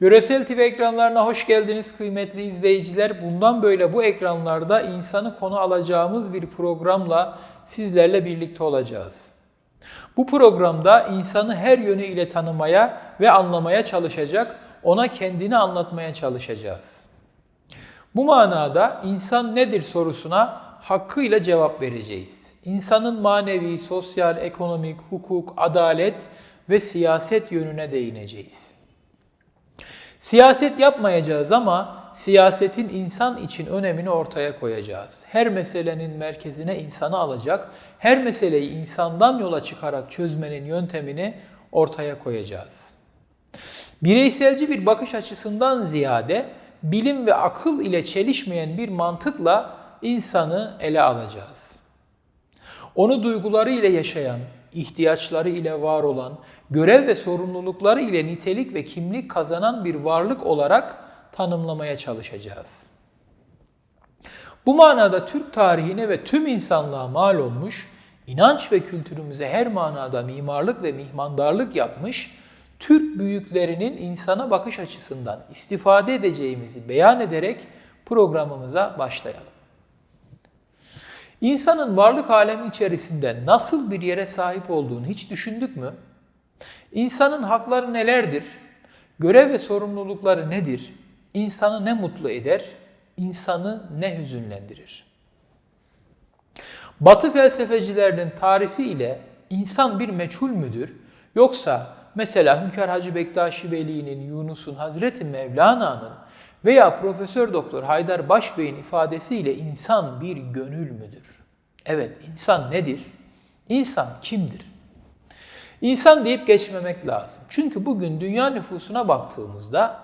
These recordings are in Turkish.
Yöresel TV ekranlarına hoş geldiniz kıymetli izleyiciler. Bundan böyle bu ekranlarda insanı konu alacağımız bir programla sizlerle birlikte olacağız. Bu programda insanı her yönüyle tanımaya ve anlamaya çalışacak, ona kendini anlatmaya çalışacağız. Bu manada insan nedir sorusuna hakkıyla cevap vereceğiz. İnsanın manevi, sosyal, ekonomik, hukuk, adalet ve siyaset yönüne değineceğiz. Siyaset yapmayacağız ama siyasetin insan için önemini ortaya koyacağız. Her meselenin merkezine insanı alacak, her meseleyi insandan yola çıkarak çözmenin yöntemini ortaya koyacağız. Bireyselci bir bakış açısından ziyade bilim ve akıl ile çelişmeyen bir mantıkla insanı ele alacağız. Onu duyguları ile yaşayan, ihtiyaçları ile var olan, görev ve sorumlulukları ile nitelik ve kimlik kazanan bir varlık olarak tanımlamaya çalışacağız. Bu manada Türk tarihine ve tüm insanlığa mal olmuş, inanç ve kültürümüze her manada mimarlık ve mihmandarlık yapmış, Türk büyüklerinin insana bakış açısından istifade edeceğimizi beyan ederek programımıza başlayalım. İnsanın varlık alemi içerisinde nasıl bir yere sahip olduğunu hiç düşündük mü? İnsanın hakları nelerdir? Görev ve sorumlulukları nedir? İnsanı ne mutlu eder? İnsanı ne hüzünlendirir? Batı felsefecilerinin tarifi ile insan bir meçhul müdür? Yoksa mesela Hünkar Hacı Bektaşi Veli'nin, Yunus'un, Hazreti Mevlana'nın veya Profesör Doktor Haydar Başbey'in ifadesiyle insan bir gönül müdür? Evet, insan nedir? İnsan kimdir? İnsan deyip geçmemek lazım. Çünkü bugün dünya nüfusuna baktığımızda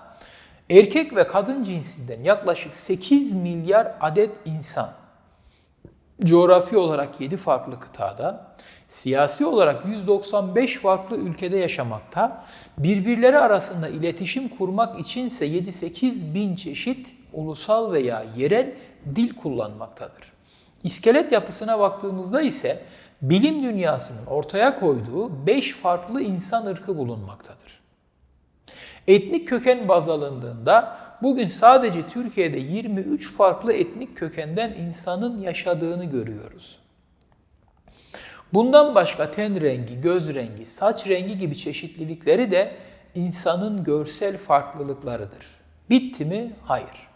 erkek ve kadın cinsinden yaklaşık 8 milyar adet insan coğrafi olarak 7 farklı kıtada, siyasi olarak 195 farklı ülkede yaşamakta, birbirleri arasında iletişim kurmak içinse 7-8 bin çeşit ulusal veya yerel dil kullanmaktadır. İskelet yapısına baktığımızda ise bilim dünyasının ortaya koyduğu 5 farklı insan ırkı bulunmaktadır. Etnik köken baz alındığında bugün sadece Türkiye'de 23 farklı etnik kökenden insanın yaşadığını görüyoruz. Bundan başka ten rengi, göz rengi, saç rengi gibi çeşitlilikleri de insanın görsel farklılıklarıdır. Bitti mi? Hayır.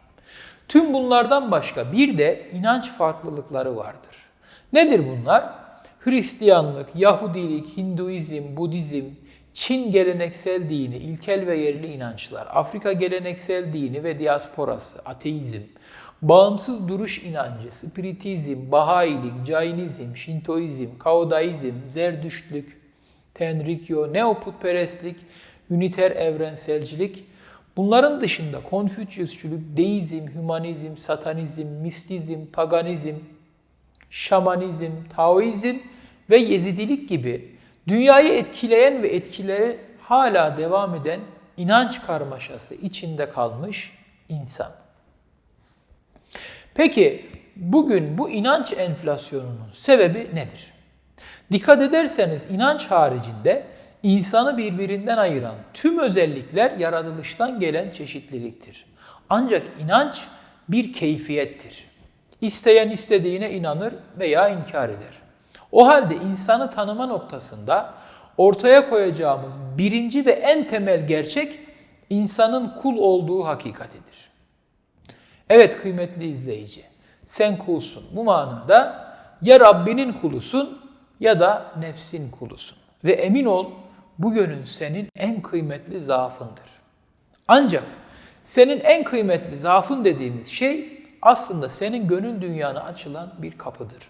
Tüm bunlardan başka bir de inanç farklılıkları vardır. Nedir bunlar? Hristiyanlık, Yahudilik, Hinduizm, Budizm, Çin geleneksel dini, ilkel ve yerli inançlar, Afrika geleneksel dini ve diasporası, ateizm, bağımsız duruş inancı, spiritizm, Bahailik, Cainizm, Şintoizm, Kaodaizm, Zerdüştlük, Tenrikyo, Neoputperestlik, üniter evrenselcilik, bunların dışında Konfüçyüsçülük, Deizm, Hümanizm, Satanizm, Mistizm, Paganizm, Şamanizm, Taoizm ve Yezidilik gibi dünyayı etkileyen ve etkileri hala devam eden inanç karmaşası içinde kalmış insan. Peki bugün bu inanç enflasyonunun sebebi nedir? Dikkat ederseniz inanç haricinde insanı birbirinden ayıran tüm özellikler yaratılıştan gelen çeşitliliktir. Ancak inanç bir keyfiyettir. İsteyen istediğine inanır veya inkar eder. O halde insanı tanıma noktasında ortaya koyacağımız birinci ve en temel gerçek insanın kul olduğu hakikatidir. Evet kıymetli izleyici, sen kulsun. Bu manada ya Rabbinin kulusun ya da nefsin kulusun. Ve emin ol bu yönün senin en kıymetli zaafındır. Ancak senin en kıymetli zaafın dediğimiz şey aslında senin gönül dünyana açılan bir kapıdır.